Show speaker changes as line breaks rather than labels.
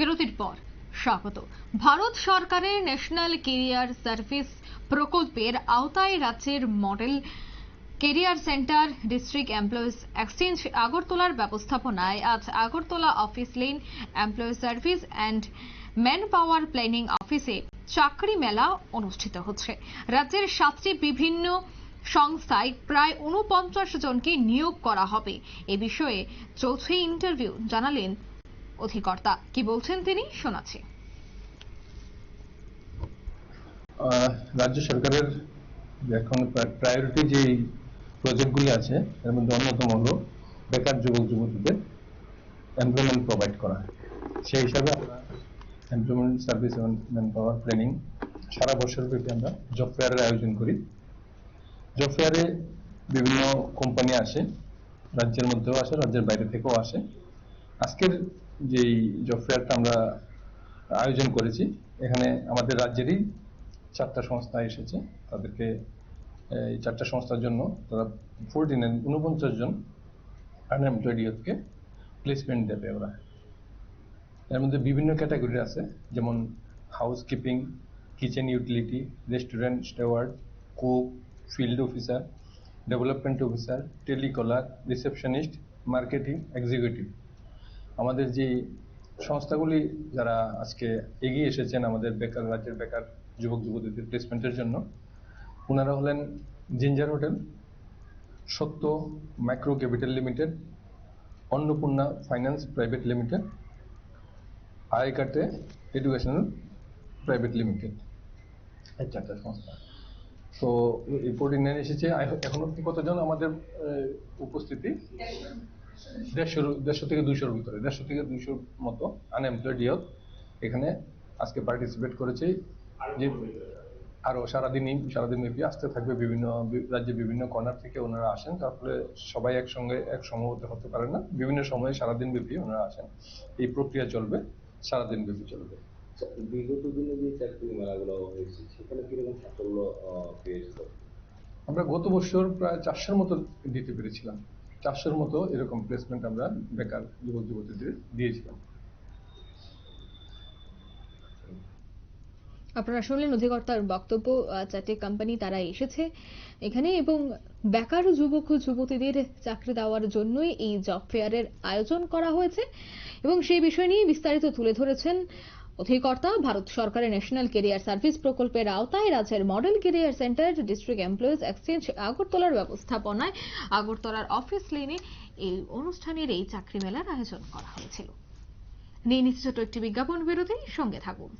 বিরতির পর স্বাগত। ভারত সরকারের ন্যাশনাল কেরিয়ার সার্ভিস প্রকল্পের আওতায় রাজ্যের model career centre, district employees exchange আগরতলার ব্যবস্থাপনায় আজ Agartala office lane employee service and man power planning অফিসে চাকরি মেলা অনুষ্ঠিত হচ্ছে। রাজ্যের সাতটি বিভিন্ন সংস্থায় প্রায় উনপঞ্চাশ জনকে নিয়োগ করা হবে। এ বিষয়ে চৌথি ইন্টারভিউ জানালেন অধিকর্তা। কি বলছেন তিনি? শোনাচ্ছি।
রাজ্য সরকারের এখন প্রায়োরিটি যে প্রজেক্টগুলি আছে, এর মধ্যে অন্যতম হলো বেকার যুবক, যুবতীদের এমপ্লয়মেন্ট প্রোভাইড করা। সেই হিসাবে এমপ্লয়মেন্ট সার্ভিস এবং ম্যান পাওয়ার প্ল্যানিং সারা বছর ব্যাপী আমরা জব ফেয়ারের আয়োজন করি। জব ফেয়ারে বিভিন্ন কোম্পানি আসে, রাজ্যের মধ্যেও আসে, রাজ্যের বাইরে থেকেও আসে। আজকের যেই জব ফেয়ারটা আমরা আয়োজন করেছি, এখানে আমাদের রাজ্যেরই চারটা সংস্থা এসেছে। তাদেরকে এই চারটা সংস্থার জন্য তারা ফোরটি নাইন উনপঞ্চাশ জন আনএমপ্লয়েড প্লেসমেন্ট দেবে ওরা। এর মধ্যে বিভিন্ন ক্যাটাগরি আছে, যেমন house keeping kitchen utility restaurant steward cook field officer development officer telecaller receptionist marketing executive আমাদের যে সংস্থাগুলি যারা আজকে এগিয়ে এসেছেন, আমাদের বেকার, রাজ্যের বেকার যুবক, যুবতীদের প্লেসমেন্টের জন্য ওনারা হলেন ginger hotel, Satya micro capital limited, Annapurna finance private limited, আয়কাটে educational private limited, এই চারটা সংস্থা। তো ফোরটি নাইন এসেছে। এখনও কতজন আমাদের উপস্থিতি? দেড়শোর দেড়শো থেকে দুইশোর ভিতরে দেড়শো থেকে দুইশোর মতো আনএমপ্লয়েড ইয়ত এখানে আজকে পার্টিসিপেট করেছে। যে আরও সারাদিনই সারাদিন ব্যাপী আসতে থাকবে বিভিন্ন রাজ্যের বিভিন্ন কর্নার থেকে ওনারা আসেন। তারপরে সবাই একসঙ্গে এক সময় হতে পারে না। বিভিন্ন সময়ে সারাদিন ব্যাপী ওনারা আসেন। এই প্রক্রিয়া চলবে সারাদিন ব্যাপী চলবে।
আচ্ছা, বিগত দিনে যে চাকরি মেলাগুলো হয়েছে সেখানে কীরকম সাফল্য পেয়েছিল
আমরা গত বছর প্রায় চারশোর মতো দিতে পেরেছিলাম। চারশোর মতো এরকম প্লেসমেন্ট আমরা বেকার যুবক, যুবতীদের দিয়েছিলাম।
আপনারা শুনলেন অধিকর্তার বক্তব্য চারটি কোম্পানি তারা এসেছে এখানে এবং বেকার যুবক যুবতীদের চাকরি দেওয়ার জন্যই এই জব ফেয়ারের আয়োজন করা হয়েছে এবং সেই বিষয় নিয়ে বিস্তারিত তুলে ধরেছেন অধিকর্তা, ভারত সরকারের ন্যাশনাল কেরিয়ার সার্ভিস প্রকল্পের আওতায় রাজ্যের model career centre district employees exchange আগরতলার ব্যবস্থাপনায় আগরতলার অফিস লেনে এই অনুষ্ঠানের এই চাকরি মেলার আয়োজন করা হয়েছিল। নিয়ে ছোট একটি বিজ্ঞাপন বিরতি, সঙ্গে থাকুন।